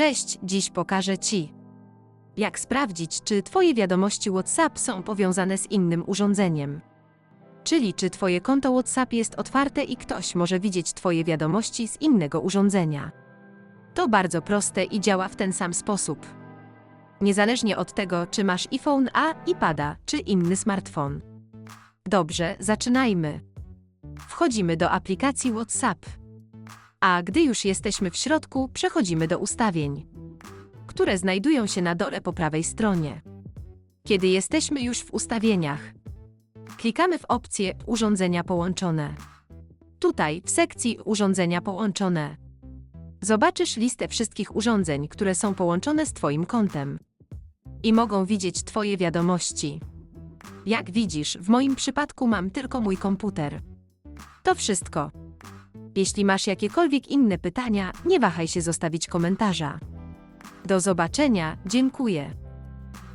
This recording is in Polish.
Cześć, dziś pokażę Ci, jak sprawdzić, czy Twoje wiadomości WhatsApp są powiązane z innym urządzeniem. Czyli czy Twoje konto WhatsApp jest otwarte i ktoś może widzieć Twoje wiadomości z innego urządzenia. To bardzo proste i działa w ten sam sposób. Niezależnie od tego, czy masz iPhone A, iPada czy inny smartfon. Dobrze, zaczynajmy. Wchodzimy do aplikacji WhatsApp. A gdy już jesteśmy w środku, przechodzimy do ustawień, które znajdują się na dole po prawej stronie. Kiedy jesteśmy już w ustawieniach, klikamy w opcję Urządzenia połączone. Tutaj, w sekcji Urządzenia połączone, zobaczysz listę wszystkich urządzeń, które są połączone z Twoim kontem i mogą widzieć Twoje wiadomości. Jak widzisz, w moim przypadku mam tylko mój komputer. To wszystko. Jeśli masz jakiekolwiek inne pytania, nie wahaj się zostawić komentarza. Do zobaczenia, dziękuję.